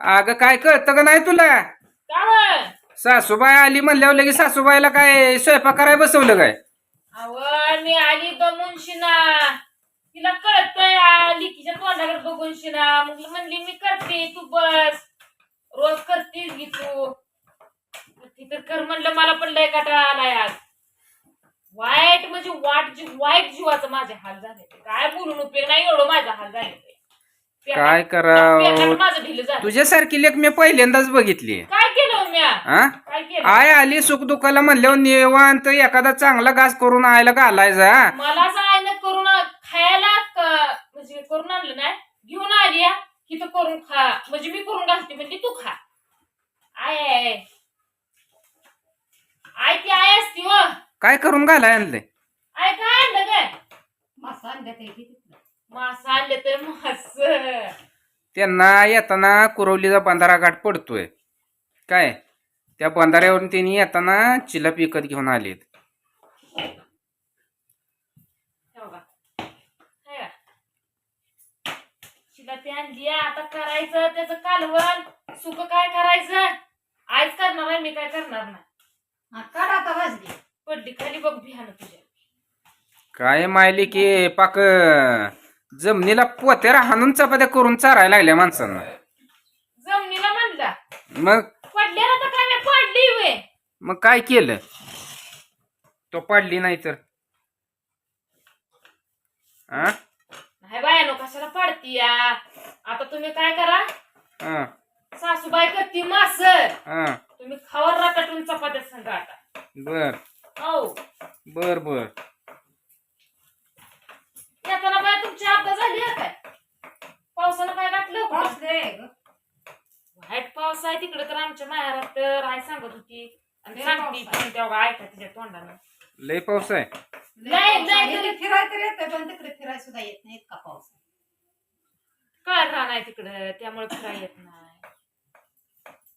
अगं काय कळतं का नाही तुला? का व? सासूबाई आली म्हणल्यावर लगेच सासूबाईला काय स्वयंपाक करायला बसवलं काय? मी आली दमून शिना तिला कळतंय लिकीच्या तोंडाकडे बघून शिना. मग म्हणली मी करते तू बस. रोज करतेस की तू? तिथं कर म्हणलं मला पण लय काटा आलाय आज. वाईट म्हणजे वाट जी वाईट जीवाचं माझे हाल झाले. काय बोलून उपयोग नाही एवढं माझा हाल झाले काय करावं? माझं ढिलं झालं. तुझ्यासारखी लेख मी पहिल्यांदाच बघितली. काय केलं म्या? हा काय केलं? आय आली सुख दुखाला म्हणल्यावर निवांत एखादा चांगला घास करून आयला घालायचा मला करून खायला क- म्हणजे करून आणलं नाही. घेऊन आली या, की तर करून खा. म्हणजे मी करून घालते म्हणजे तू खा. आय आय आय. आय ती आय असती हो. काय करून घालाय आणलंय? आय काय आणलं काय मासा आहे तिथनं. मास आणले तर मास. त्यांना येताना कुरवलीचा बंधारा घाट पडतोय. काय? त्या बंधाऱ्यावरून त्यांनी येताना चिलप विकत घेऊन आलेत. हे. हे ती आणली आता करायचं त्याचं कालवण. सुक काय करायचं? आईच करणार आहे मी काय करणार नाही. हा, काढ आता वाजली पडली खाली बघ बिहान तुझ्या. काय मायली की पाक. जमिनीला पोत्याला हाणून चपात्या करून चारायला लागल्या माणसांना. जमिनीला म्हणला. मग? पडल्याला तर काय नाही पडली वे मग काय केलं? तो पडली नाही तर. आ? नाही बायानो कशाला पडती या आता तुम्ही काय करा? हा, सासूबाई करती मास हा. तुम्ही खावर राटाटून चपात्या संग आता. बर. हो बर बर. तुमची अपघात झाली आहे काय पावसानं काय आहे ग. वाईट पाऊस आहे तिकडे तर आमच्या माहेरात तर आई सांगत होती आणि लय सांगती पाऊस आहे. पण तेव्हा ऐका तिच्या तोंडानं लय पाऊस आहे लय नाही, आहे. नाही, इथे फिरायला तर येतंय पण तिकडे फिरायला सुद्धा येत नाही इतका पाऊस आहे. काय राहणार तिकडं त्यामुळे फिरा येत नाही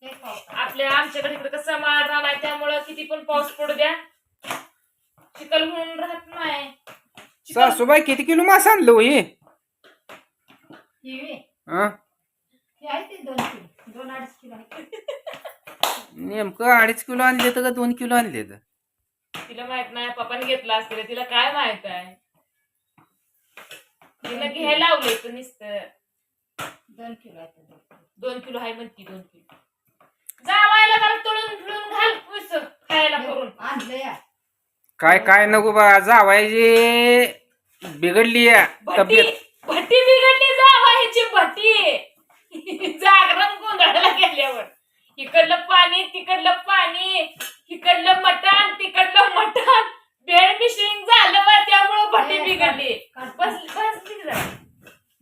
लय पाऊस आहे. आपल्या आमच्याकडे इकडे कसं माळ राहणार त्यामुळं किती पण पाऊस पडू द्या चिखल होऊन राहत नाही सासूबाई किती किलो मास आणलं हो हे? ही वे. हा? ही आहे ती दोन किलो दोन अडीच किलो आहे नेमकं अडीच किलो आणले तर का दोन किलो आणले तर? तिला माहीत नाही पप्पाने घेतला असतील तिला काय माहीत आहे? तिला घ्यायला लावले तर नुसतं. दोन किलो आहे ते दोन किलो. दोन किलो आहे म्हणती दोन किलो. जावायला जरा तळून फिळून घाल पुस खायला करून. आणलं या. काय काय नको बा जावायची. बिघडली तब्येत. भट्टी बिघडली जावायची भट्टी. जागरण गोंधळाला गेल्यावर. इकडलं पाणी तिकडलं पाणी इकडलं मटण तिकडलं मटण. बेळ मिश्रिंग झालं व त्यामुळं भट्टी बिघडली. काढ, बस काढ. बस ठीक झालं.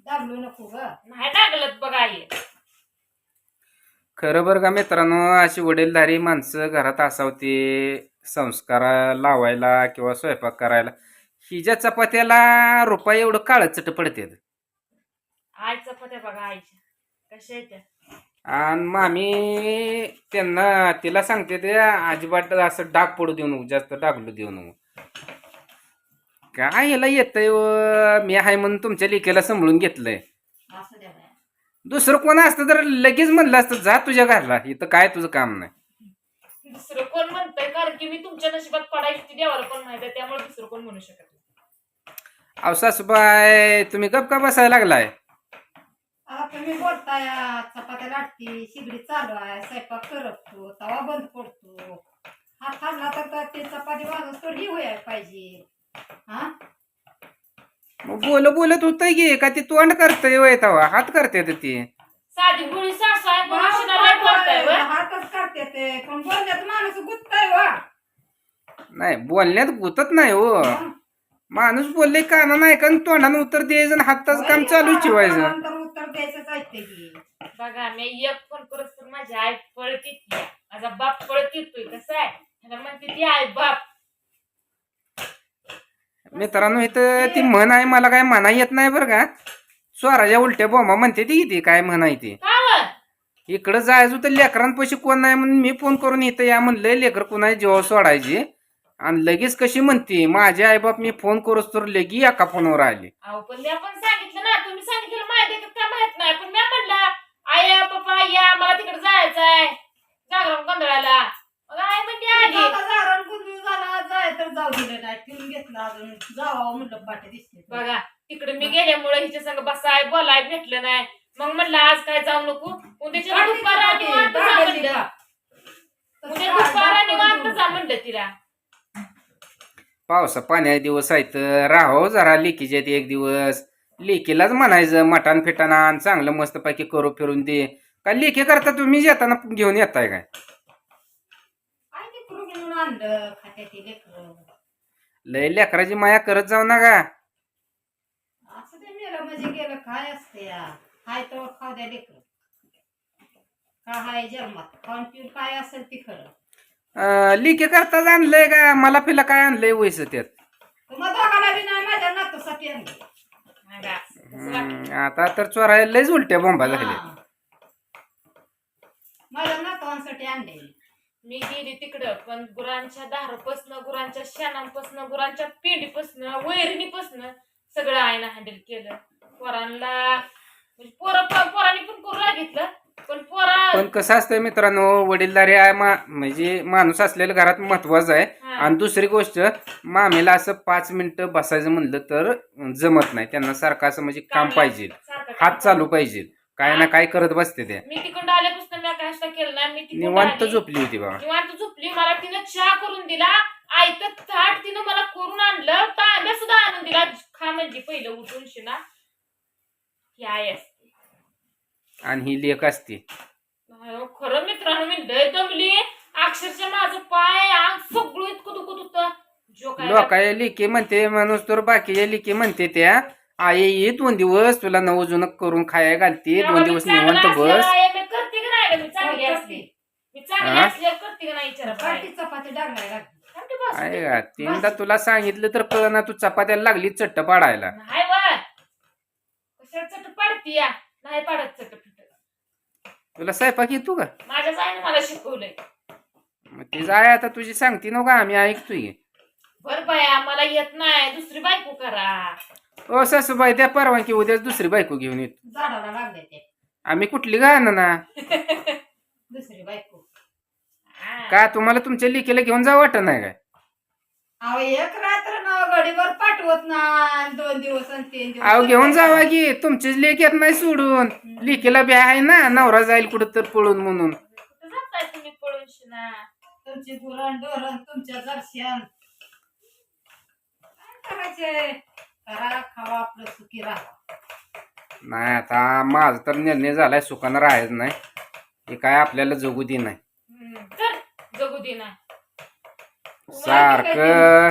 दाबलो नको ग. नाही टाकलं बघा आई. खरं बरं का मित्रांनो अशी वडीलधारी माणसं घरात असावती संस्कार लावायला किंवा स्वयंपाक करायला. हिच्या चपात्याला रुपये एवढं काळं चट पडते आई चपात्या बघा आईच्या कशा आहेत त्या? आणि मामी त्यांना तिला सांगते ते अजिबात असं डाग पडू देऊ नको जास्त डागलू देऊ नको. काय याला येतंय व? मी आहे म्हणून तुमच्या लेकीला सांभाळून घेतलंय. असं द्या बाया. दुसरं कोण असतं तर लगेच म्हणलं असतं जा तुझ्या घरला इथं काय तुझं काम नाही. दुसरं कोण म्हणतंय? कारण की मी तुमच्या नशिबात पडायची ती देवाला पण माहिती आहे त्यामुळे दुसरं कोण म्हणू शकत नाही. अहो सासूबाई तुम्ही गप का बसायला लागलाय. आता तुम्ही बोलताय चपात्या लाटती शिगडी चालू आहे स्वयंपाक करपतो तवा बंद पडतो. हा थांबला तर तर ते चपाती वाजत तर ही व्हायला पाहिजे. हा? मग बोल बोलत होतंय की का ती तोंड करतंय वय तवा? हात करते ती. साधी गुळी सासू आहे व्हय? हातच करते ते. पण बोलण्यात माणूस गुत्ताय वा नाही बोलण्यात गुतत नाही हो. माणूस बोलले काना नाही का तोंडानं उत्तर द्यायचं आणि हाताचं काम चालू ठेवायचं. नंतर उत्तर द्यायचं ऐकते की. बघा मी एक फोन करत तर माझी आई पळती ती माझा बाप पळत येतोय कसं आहे? म्हणते ती आई बाप. मित्रांनो इथं ती म्हण आहे मला काय म्हणा येत नाही बरं का. स्वराच्या उलट्या बोमा म्हणते ती किती काय म्हण आहे ती? इकडं जायचं तर लेकरांपाशी कोण नाही म्हणून मी फोन करून इथं या म्हणलं लेकर कोणाची जेव्हा सोडायची? आणि लगेच कशी म्हणते माझे आईबाप मी फोन करूच तर लगी एका फोनवर आले. अहो पण मी आपण सांगितलं ना तुम्ही सांगितलं माहिती आहे का? काय माहीत नाही पण मी म्हणलं आया पप्पा या जायचंय. जागरण गोंधळाला मग आई म्हणते आली आता जागरण गुंतून झाला जाय तर जाऊ दिलं नाही ठेवून घेतलं अजून. जावं म्हणलं बाटे दिसते बघा तिकडे मी गेल्यामुळे हिच्या संग बसाय बोलाय भेटलं नाही. मग म्हणलं आज काय जाऊ नको उद्याच्या दुपारा निवांत जा. म्हणलं उद्या दुपारा निवांत जा म्हणलं तिला. पावसा पाण्या दिवस आहेत राहो जरा लेकीच्यात एक दिवस. लेकीलाच म्हणायचं मटान फिटाना आण चांगलं मस्तपैकी करू फिरून दे. का लेकी करता तुम्ही येताना घेऊन येताय काय? काय ते करू घेऊन आणलं खात्या ते लेकरं. लय लेकराची माया करत जाऊ नका. असं ते मेलं म्हणजे गेलं काय असते या हाय तर खाऊ द्या लेकर. का हाय खाऊन पिऊन काय असेल ते खरं? अं, लेकी करताच आणलंय का? मला पिला काय आणलंय वयस त्यात? मग दोघाला बी नाही माझ्या नातूसाठी आणलं. हम्म, आता तर चोरायला लयच उलट्या बोंबा झाल्या. माझ्या नातवांसाठी आणले मी गेली तिकडं पण गुरांच्या दारापासनं गुरांच्या शानांपासनं गुरांच्या पेंडीपासनं वैरणीपासनं सगळं आईनं हँडल केलं. पोरांना म्हणजे पोरं पोरांनी पण करू लागितलं. पण पोरा. पण कसं असतंय मित्रांनो वडीलधारी आहे मा म्हणजे माणूस असलेल्या घरात महत्वाचं आहे. आणि दुसरी गोष्ट मामीला असं पाच मिनिटं बसायचं म्हणलं तर जमत नाही. त्यांना सारखं असं म्हणजे काम पाहिजे. सारखं हात चालू पाहिजे. काय ना काय करत बसते ते. मी तिकडून आल्यापासून मी काय केलं नाही. मी तिकडून निवांत आली. झोपली होती बाबा. निवांत झोपली. मला तिनं चहा करून दिला. आयत ताट तिनं मला करून आणलं. तांब्या सुद्धा आणून दिला. खा म्हणजे पहिलं उठून शिना ही आई असते. आणि ही लेख असते. खरं मित्रांनो मी लय दमली. अक्षरशः माझं पाय अंग सगळं इतकं दुखत होतं. जो काय लोकाया लिकी म्हणते माणूस तर बाकीच्या लिकी म्हणते त्या. आई ये दोन दिवस तुला नऊ जुनं करून खाया घालते. दोन दिवस निवांत बस. मी करते का नाही ग? मी चांगली असली. मी चांगली हा? असल्यावर करते का नाही विचारा बाई. बाटी चपाती डागलाय लागली थांब की बस. आहे का? तीनदा तुला सांगितलं तर कळ ना तू चपात्याला लागली चट्ट पाडायला. नाही वा कशाला चट पाडती या नाही पाडत चट तुला स्वयंपाक येतो का? माझ्याच आईने मला शिकवलंय. मग ती जाय आता तुझी सांगते ना का? आम्ही ऐकतोय. बर बाया मला येत नाही. दुसरी बायको करा. ओ सासूबाई द्या परवानगी उद्याच दुसरी बायको घेऊन येतो. झाडाला लागले ते. आम्ही कुठली गाणं ना दुसरी बायको. हा. का तुम्हाला तुमच्या लिकीला घेऊन जा वाटत नाही काय? अहो एक रात्र गडीवर पाठवत ना दोन दिवस आणि तीन दिवस अहो घेऊन जावा की तुमचीच लेख येत नाही सोडून. लिकीला बी आहे ना नवरा जाईल कुठं तर पळून म्हणून. कुठं जाताय तुम्ही पळून शिना? तुमची गुरण डोरण तुमच्या दर्शन. काय करायचे? करा खावा आपलं सुखी राहा. नाही आता माझा तर निर्णय झालाय सुखानं राहायचं नाही. हे काय आपल्याला जगू दे नाही. हम्म, जगू दे ना. सारखं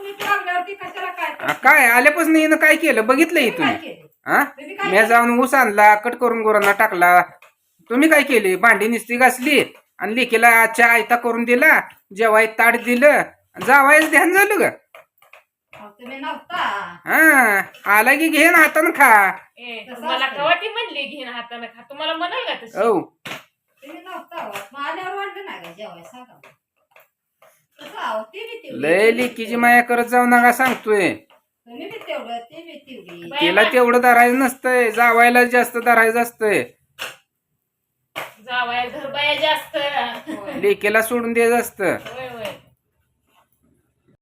काय आ, काय? आल्यापासून हिनं काय केलं? बघितलं ही केलं? हा मी? जाऊन ऊस आणला कट करून गोरांना टाकला. तुम्ही काय केली? भांडी निस्ती घासली आणि लेकीला चहा आयता करून दिला जेवाय ताट दिलं. जावायच ध्यान झालं ग. हा आला की घे ना हातानं खा. मला. कवाटी म्हणली घेईन हाताने खा. तुम्हाला म्हणाल का हो. मग आल्यावर वाटलं नाही का जेवाय सांगा तसं अहो, ते बी तेवढी. लय लेकीची माया करत जाऊ नका सांगतोय. तिला तेवढं धरायचं नसतंय जावायला जास्त धरायचं असतंय. जावाय जास्त. लेकीला सोडून द्यायचं असतं.